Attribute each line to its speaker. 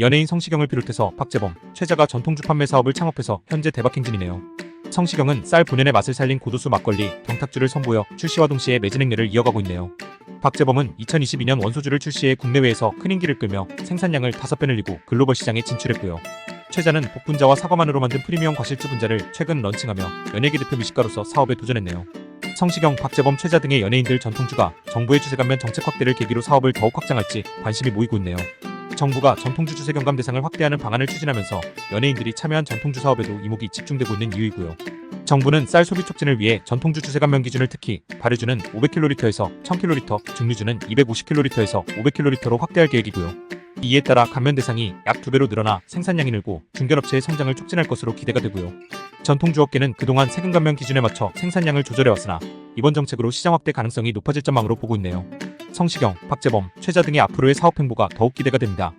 Speaker 1: 연예인 성시경을 비롯해서 박재범, 최자가 전통주 판매 사업을 창업해서 현재 대박 행진이네요. 성시경은 쌀 본연의 맛을 살린 고도수 막걸리, 경탁주를 선보여 출시와 동시에 매진 행렬을 이어가고 있네요. 박재범은 2022년 원소주를 출시해 국내외에서 큰 인기를 끌며 생산량을 5배 늘리고 글로벌 시장에 진출했고요. 최자는 복분자와 사과만으로 만든 프리미엄 과실주 분자를 최근 런칭하며 연예계 대표 미식가로서 사업에 도전했네요. 성시경, 박재범, 최자 등의 연예인들 전통주가 정부의 주세감면 정책 확대를 계기로 사업을 더욱 확장할지 관심이 모이고 있네요. 정부가 전통주 주 세 경감 대상을 확대하는 방안을 추진하면서 연예인들이 참여한 전통주 사업에도 이목이 집중되고 있는 이유이고요. 정부는 쌀 소비 촉진을 위해 전통주 주세 감면 기준을 특히 발효주는 500kl에서 1000kl, 증류주는 250kl에서 500kl로 확대할 계획이고요. 이에 따라 감면 대상이 약 2배로 늘어나 생산량이 늘고 중견업체의 성장을 촉진할 것으로 기대가 되고요. 전통주업계는 그동안 세금 감면 기준에 맞춰 생산량을 조절해 왔으나 이번 정책으로 시장 확대 가능성이 높아질 전망으로 보고 있네요. 성시경, 박재범, 최자 등의 앞으로의 사업 행보가 더욱 기대가 됩니다.